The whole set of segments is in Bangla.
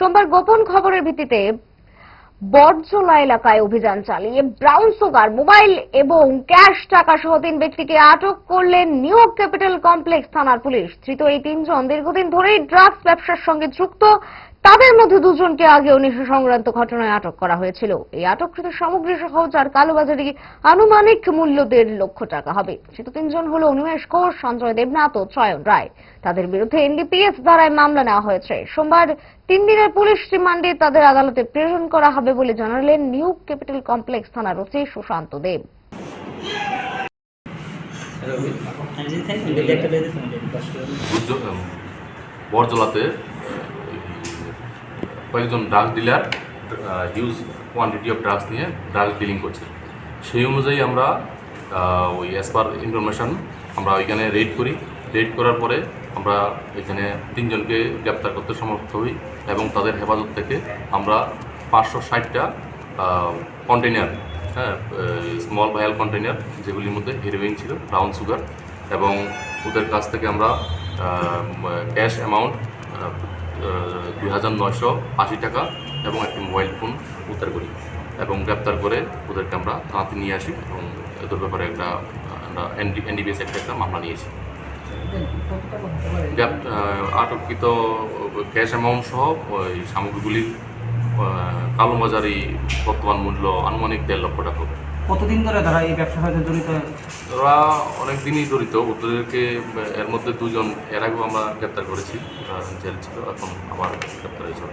সোমবার গোপন খবরের ভিত্তিতে বটজোলা এলাকায় অভিযান চালিয়ে ব্রাউন সুগার, মোবাইল এবং ক্যাশ টাকা সহ তিন ব্যক্তিকে আটক করলেন নিউ ক্যাপিটাল কমপ্লেক্স থানার পুলিশ। ধৃত এই তিনজন দীর্ঘদিন ধরেই ড্রাগস ব্যবসার সঙ্গে যুক্ত। তাদের মধ্যে দুজনকে আগে নেশা সংক্রান্ত ঘটনায় আটক করা হয়েছিল। এই আটককৃত সামগ্রী সহ যার কালোবাজারি আনুমানিক মূল্য দেড় লক্ষ টাকা হবে। ধৃত তিনজন হল অনিমেষ ঘোষ সঞ্জয় দেবনাথ ও চয়ন রায়। তাদের বিরুদ্ধে এনডিপিএস ধারায় মামলা নেওয়া হয়েছে। সোমবার তিন দিনের পুলিশ রিমান্ডে তাদের আদালতে প্রেরণ করা হবে বলে জানালেন নিউ ক্যাপিটাল কমপ্লেক্স থানার ওসি সুশান্ত দেব। বরজলাতে আহ, এই কয়েকজন drugs dealer huge quantity of drugs নিয়ে ড্রাগস ডিলিং করছে। সেই অনুযায়ী আমরা ওই অ্যাজ পার ইনফরমেশন আমরা ওইখানে রেড করি। রেড করার পরে আমরা এখানে তিনজনকে গ্রেপ্তার করতে সমর্থ হই এবং তাদের হেফাজত থেকে আমরা পাঁচশো ষাটটা কন্টেনার হ্যাঁ স্মল ভায়াল কন্টেনার যেগুলির মধ্যে হেরোইন ছিল ব্রাউন সুগার এবং ওদের কাছ থেকে আমরা ক্যাশ অ্যামাউন্ট দুই হাজার নয়শো আশি টাকা এবং একটি মোবাইল ফোন উদ্ধার করি এবং গ্রেপ্তার করে ওদেরকে আমরা থানাতে নিয়ে আসি এবং এদের ব্যাপারে একটা, আমরা এনডি এনডিবিএস একটা একটা মামলা নিয়েছি। আটককৃত ক্যাশ অ্যামাউন্ট সহ ওই সামগ্রীগুলির কালোবাজারি বর্তমান মূল্য আনুমানিক দেড় লক্ষ টাকা। হবে কতদিন ধরে তারা এই ব্যবসার সাথে জড়িত? ওরা অনেক দিনই জড়িত। ওদেরকে এর মধ্যে দুজন এর আগেও আমরা গ্রেপ্তার করেছি। জেল ছিল এখন আবার গ্রেপ্তার হয়েছে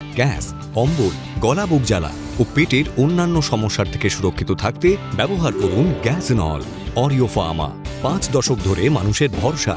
গ্যাস অম্বল গলা বুক জ্বালা ও পেটের অন্যান্য সমস্যার থেকে সুরক্ষিত থাকতে ব্যবহার করুন গ্যাস নল অরিও ফার্মা। পাঁচ দশক ধরে মানুষের ভরসা।